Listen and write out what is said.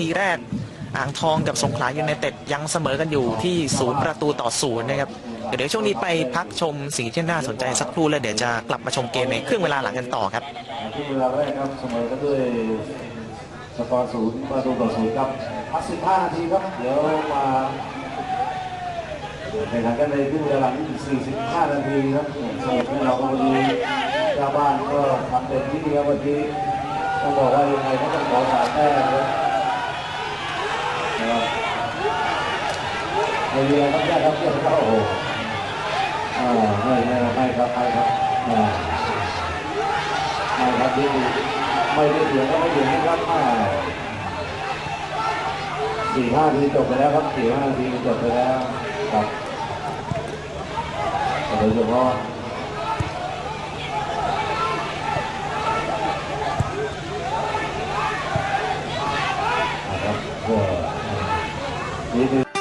ทีแรกอ่างทองกับสงขลายูไนเต็ดยังเสมอกันอยู่ที่ศูนย์ประตูต่อศูนย์นะครับ เดี๋ยวช่วงนี้ไปพักชมสิ่งที่น่าสนใจสักครู่แล้วเดี๋ยวจะกลับมาชมเกมในครึ่งเวลาหลังกันต่อครับที่เวลาแรกครับเสมอกันด้วยสกอร์ศูนย์ประตูต่อศูนย์ครับพัก15นาทีครับเดี๋ยวมาแข่งขันกันในครึ่งเวลาหลังอีก45นาทีครับสำหรับเราวันนี้ชาวบ้านก็ทำเต็มที่ครับวันนี้ต้องบอกว่ายังไงก็ต้องขอสามแต้มครับ ไม่มีอะไรครับแค่ครับเพื่อนเขาโอ้โหอ่าไม่ไม่ไม่ครับไม่ครับอ่าไม่ครับที่ไม่ได้เสียงก็ไม่เสียงนะครับอ่าสี่ห้าทีจบไปแล้วครับสี่ห้าทีจบไปแล้วครับโดยเฉพาะครับก็นิดนึง